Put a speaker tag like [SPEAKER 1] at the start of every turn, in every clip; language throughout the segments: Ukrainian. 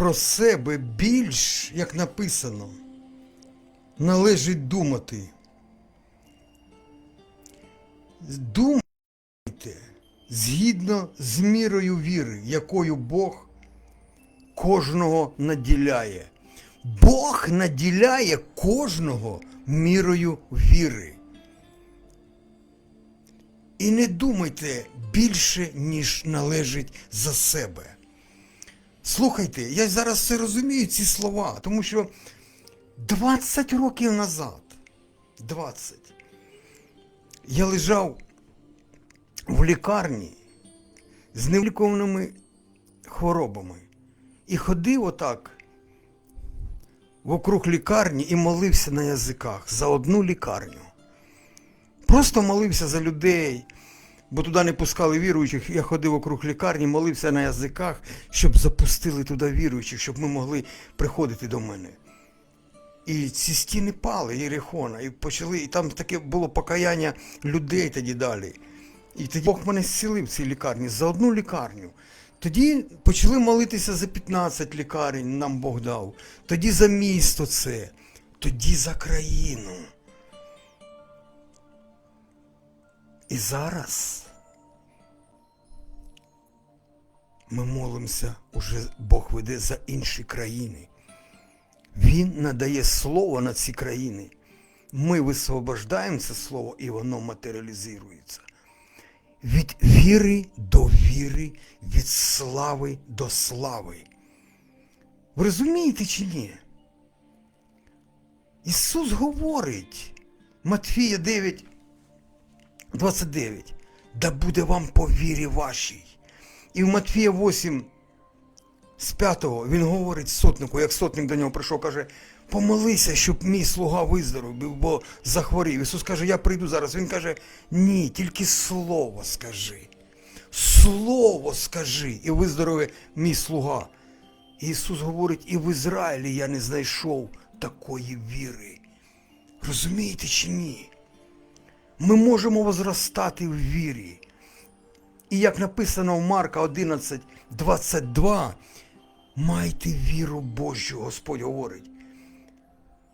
[SPEAKER 1] про себе більш, як написано, належить думати. Думайте згідно з мірою віри, якою Бог кожного наділяє. Бог наділяє кожного мірою віри. І не думайте більше, ніж належить за себе. Слухайте, я зараз все розумію, ці слова, тому що 20 років назад, 20, я лежав в лікарні з невлікованими хворобами і ходив отак вокруг лікарні і молився на язиках за одну лікарню. Просто молився за людей, бо туди не пускали віруючих. Я ходив округ лікарні, молився на язиках, щоб запустили туди віруючих, щоб ми могли приходити до мене. І ці стіни пали, Єрихона, і почали, і там таке було покаяння людей тоді далі. І тоді Бог мене зцілив в цій лікарні за одну лікарню. Тоді почали молитися за 15 лікарень, нам Бог дав. Тоді за місто це, тоді за країну. І зараз ми молимося, уже Бог веде за інші країни. Він надає слово на ці країни. Ми висвобождаємо це слово, і воно матеріалізується. Від віри до віри, від слави до слави. Ви розумієте чи ні? Ісус говорить, Матфія 9, 29. Да буде вам по вірі вашій. І в Матфія 8, з 5 він говорить сотнику, як сотник до нього прийшов, каже, помолися, щоб мій слуга виздоровів, бо захворів. Ісус каже, я прийду зараз. Він каже, ні, тільки слово скажи. Слово скажи, і виздорове мій слуга. Ісус говорить, і в Ізраїлі я не знайшов такої віри. Розумієте чи ні? Ми можемо возростати в вірі. І як написано в Марка 11, 22, майте віру Божу, Господь говорить.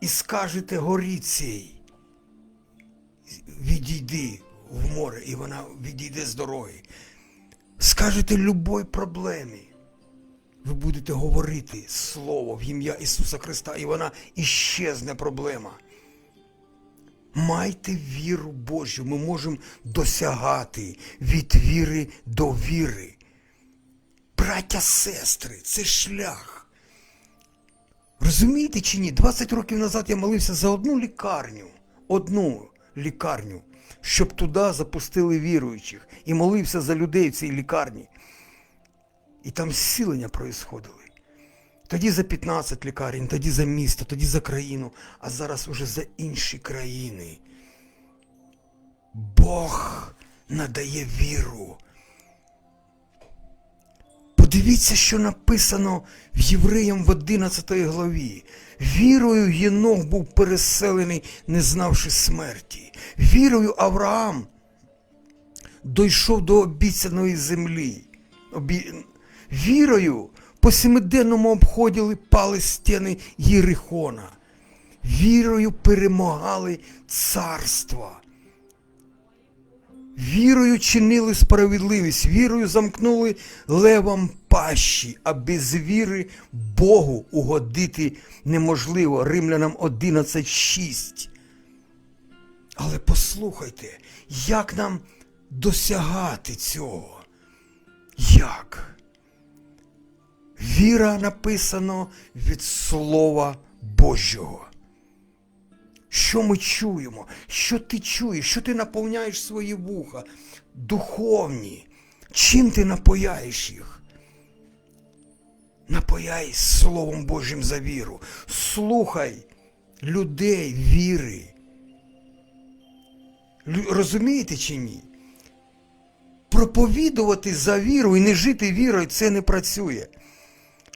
[SPEAKER 1] І скажете горі цій, відійди в море, і вона відійде з дороги. Скажете любой проблемі. Ви будете говорити Слово в ім'я Ісуса Христа, і вона іщезне проблема. Майте віру Божу, ми можемо досягати від віри до віри. Браття, сестри, це шлях. Розумієте чи ні? 20 років назад я молився за одну лікарню, одну лікарню, щоб туди запустили віруючих. І молився за людей в цій лікарні. І там зцілення проїсходили. Тоді за 15 лікарень, тоді за місто, тоді за країну, а зараз уже за інші країни. Бог надає віру. Подивіться, що написано в Євреям в 11 главі. Вірою Єнох був переселений, не знавши смерті. Вірою Авраам дійшов до обіцяної землі. Вірою по семиденному обходили пали стіни Єрихона. Вірою перемагали царства. Вірою чинили справедливість, вірою замкнули левам пащі, а без віри Богу угодити неможливо. Римлянам 11.6. Але послухайте, як нам досягати цього? Як? Віра написано від Слова Божого. Що ми чуємо? Що ти чуєш? Що ти наповняєш свої вуха? Духовні. Чим ти напояєш їх? Напояй Словом Божим за віру. Слухай людей віри. Розумієте чи ні? Проповідувати за віру і не жити вірою це не працює.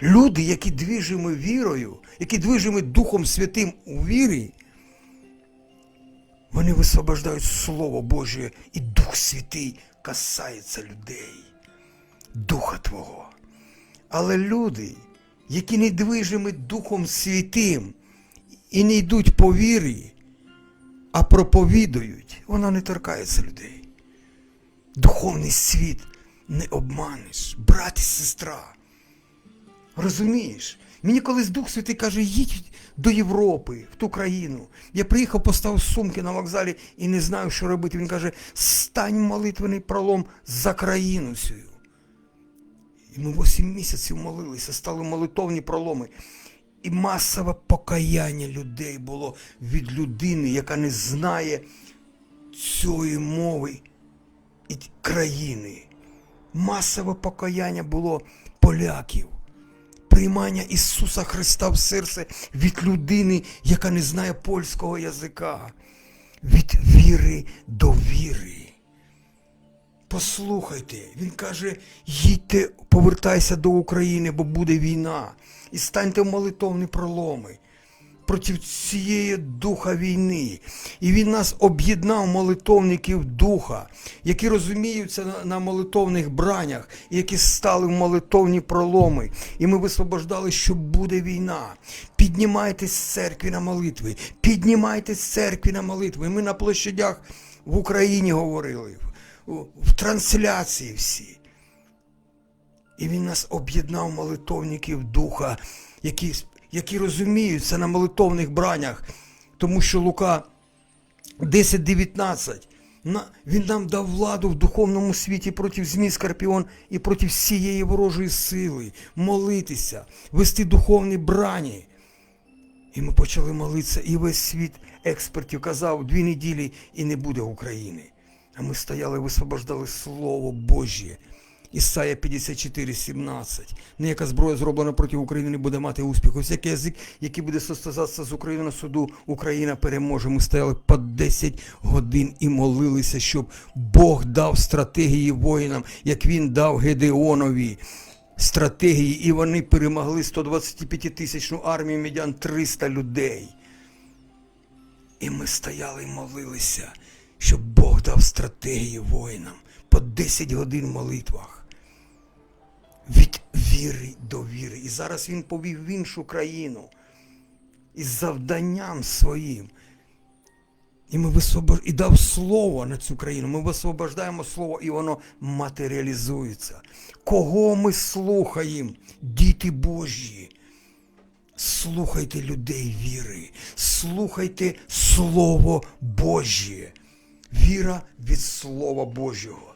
[SPEAKER 1] Люди, які движимо вірою, які движимо Духом Святим у вірі, вони висвобождають Слово Боже, і Дух Святий касається людей, Духа Твого. Але люди, які не движими Духом Святим і не йдуть по вірі, а проповідують, вона не торкається людей. Духовний світ не обманеш, брат і сестра. Розумієш? Мені колись Дух Святий каже, їдь до Європи, в ту країну. Я приїхав, поставив сумки на вокзалі і не знаю, що робити. Він каже, стань молитвений пролом за країну цю. І ми 8 місяців молилися, стали молитовні проломи. І масове покаяння людей було від людини, яка не знає цієї мови і країни. Масове покаяння було поляків. Приймання Ісуса Христа в серце від людини, яка не знає польського язика. Від віри до віри. Послухайте, він каже, їдьте, повертайся до України, бо буде війна. І станьте молитовні проломи проти цієї духа війни. І він нас об'єднав молитовників духа, які розуміються на, молитовних бранях, які стали в молитовні проломи. І ми висвобождали, що буде війна. Піднімайтесь з церкви на молитви, піднімайтесь з церкви на молитви. Ми на площадях в Україні говорили, в трансляції всі. І він нас об'єднав молитовників духа, які, які розуміються на молитовних бранях, тому що Лука 10.19. Він нам дав владу в духовному світі проти змій Скорпіон і проти всієї ворожої сили, молитися, вести духовні брані. І ми почали молитися, і весь світ експертів казав, дві неділі і не буде України. А ми стояли, висвобождали Слово Божє. Ісая 54, 17. Ніяка зброя зроблена проти України не буде мати успіху. Всякий язик, який буде состязатися з Україною на суду, Україна переможе. Ми стояли по 10 годин і молилися, щоб Бог дав стратегії воїнам, як він дав Гедеонові. Стратегії, і вони перемогли 125 тисячну армію медян 300 людей. І ми стояли і молилися, щоб Бог дав стратегії воїнам по 10 годин в молитвах. Від віри до віри. І зараз він повів в іншу країну із завданням своїм. І ми висвобож... і дав слово на цю країну. Ми висвобождаємо слово, і воно матеріалізується. Кого ми слухаємо? Діти Божі. Слухайте людей віри, слухайте Слово Божє. Віра від Слова Божого.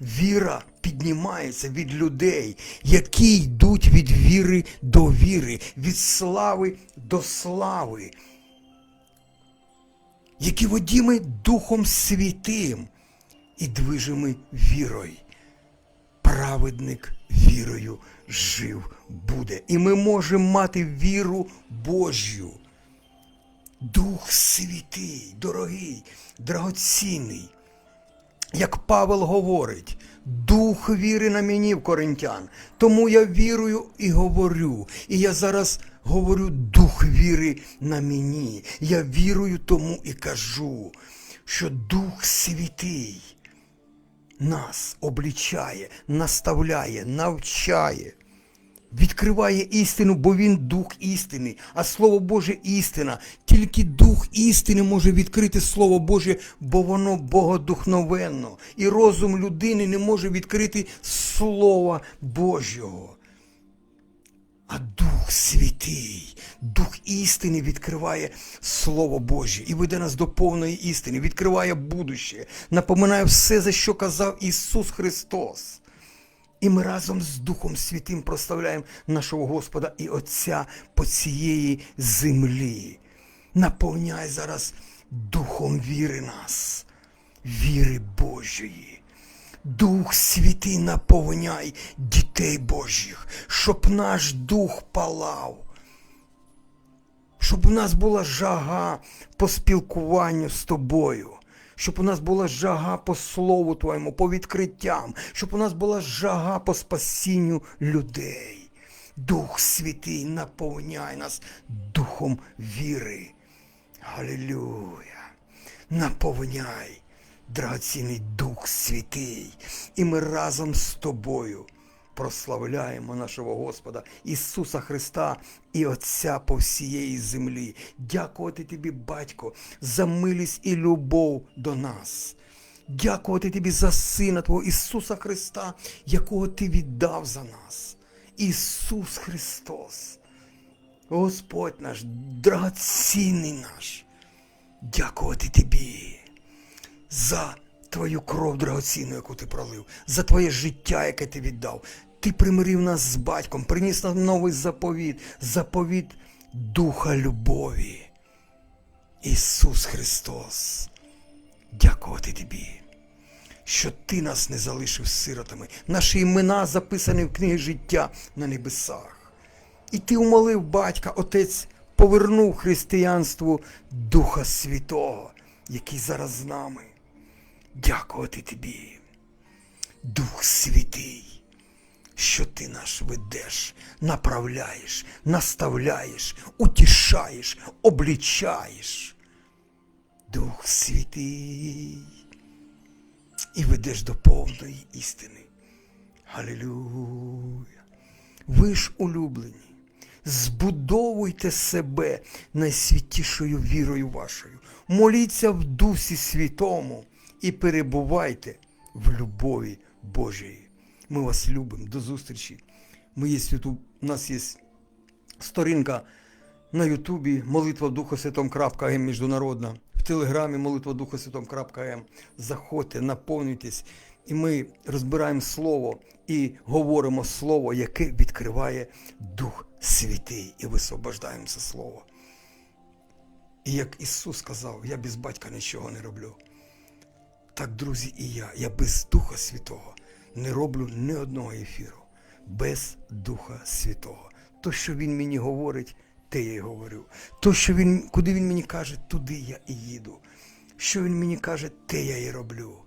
[SPEAKER 1] Віра піднімається від людей, які йдуть від віри до віри, від слави до слави, які водіми Духом Святим і движими вірою. Праведник вірою жив буде. І ми можемо мати віру Божю. Дух Святий, дорогий, драгоцінний. Як Павел говорить, дух віри на мені в коринтян. Тому я вірую і говорю. І я зараз говорю дух віри на мені. Я вірую тому і кажу, що Дух Святий нас облічає, наставляє, навчає. Відкриває істину, бо він дух істини, а Слово Боже істина. Тільки дух істини може відкрити Слово Боже, бо воно богодухновенно. І розум людини не може відкрити Слова Божого. А Дух Святий, Дух істини відкриває Слово Боже і веде нас до повної істини, відкриває будуще, напоминає все, за що казав Ісус Христос. І ми разом з Духом Святим прославляємо нашого Господа і Отця по цієї землі. Наповняй зараз Духом віри нас, віри Божої. Дух Святий наповняй дітей Божих, щоб наш дух палав, щоб у нас була жага по спілкуванню з тобою щоб у нас була жага по слову Твоєму, по відкриттям, щоб у нас була жага по спасінню людей. Дух Святий, наповняй нас духом віри. Галилюя! Наповняй, драгоцінний Дух Святий, і ми разом з тобою прославляємо нашого Господа Ісуса Христа і Отця по всієї землі. Дякувати тобі, Батько, за милість і любов до нас. Дякувати тобі за Сина Твого Ісуса Христа, якого Ти віддав за нас. Ісус Христос. Господь наш, драгоцінний наш, дякувати тобі за твою кров драгоцінну, яку ти пролив, за твоє життя, яке ти віддав. Ти примирив нас з батьком, приніс нам новий заповіт, заповіт Духа любові. Ісус Христос, дякувати тобі, що ти нас не залишив сиротами. Наші імена записані в книгі життя на небесах. І ти умолив батька, отець повернув християнству Духа Святого, який зараз з нами. Дякувати тобі, Дух Святий, що ти нас ведеш, направляєш, наставляєш, утішаєш, облічаєш. Дух Святий і ведеш до повної істини. Халилюя. Ви ж улюблені, збудовуйте себе найсвятішою вірою вашою, моліться в Дусі Святому і перебувайте в любові Божої. Ми вас любимо. До зустрічі. Ми є святу, у нас є сторінка на Ютубі молитва Духа Святом.м міжнародна, в Телеграмі молитва Духа Святом.м. Заходьте, наповнюйтесь, і ми розбираємо слово і говоримо слово, яке відкриває Дух Святий, і висвобождаємо це слово. І як Ісус сказав, я без батька нічого не роблю. Так, друзі, і я, я без Духа Святого не роблю ні одного ефіру. Без Духа Святого. То, що Він мені говорить, те я й говорю. То, що він, куди він мені каже, туди я і їду. Що він мені каже, те я і роблю.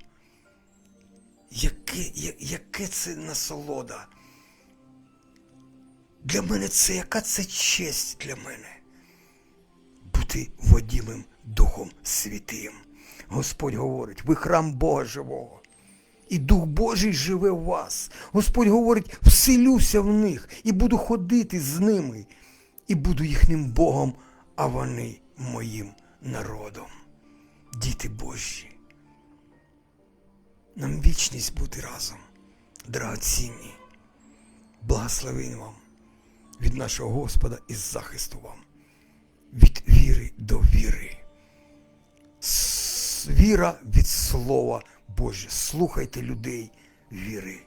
[SPEAKER 1] Яке, я- яке це насолода? Для мене це яка це честь для мене бути водімим Духом Святим. Господь говорить, ви храм Бога живого. І Дух Божий живе в вас. Господь говорить, вселюся в них і буду ходити з ними, і буду їхнім Богом, а вони моїм народом. Діти Божі. Нам вічність бути разом, драгоцінні. Благословень вам від нашого Господа і захисту вам. Від віри до віри. Віра від Слова Боже. Слухайте людей віри.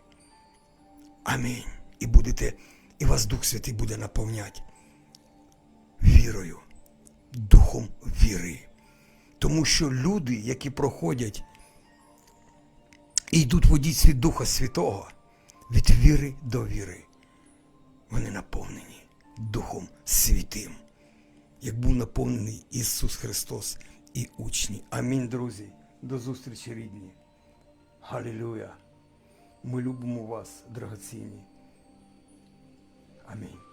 [SPEAKER 1] Амінь. І будете, і вас Дух Святий буде наповняти вірою, духом віри. Тому що люди, які проходять і йдуть водіть від Духа Святого від віри до віри, вони наповнені Духом Святим, як був наповнений Ісус Христос і учні. Амінь, друзі. До зустрічі, рідні. Галілюя. Ми любимо вас, драгоцінні. Амінь.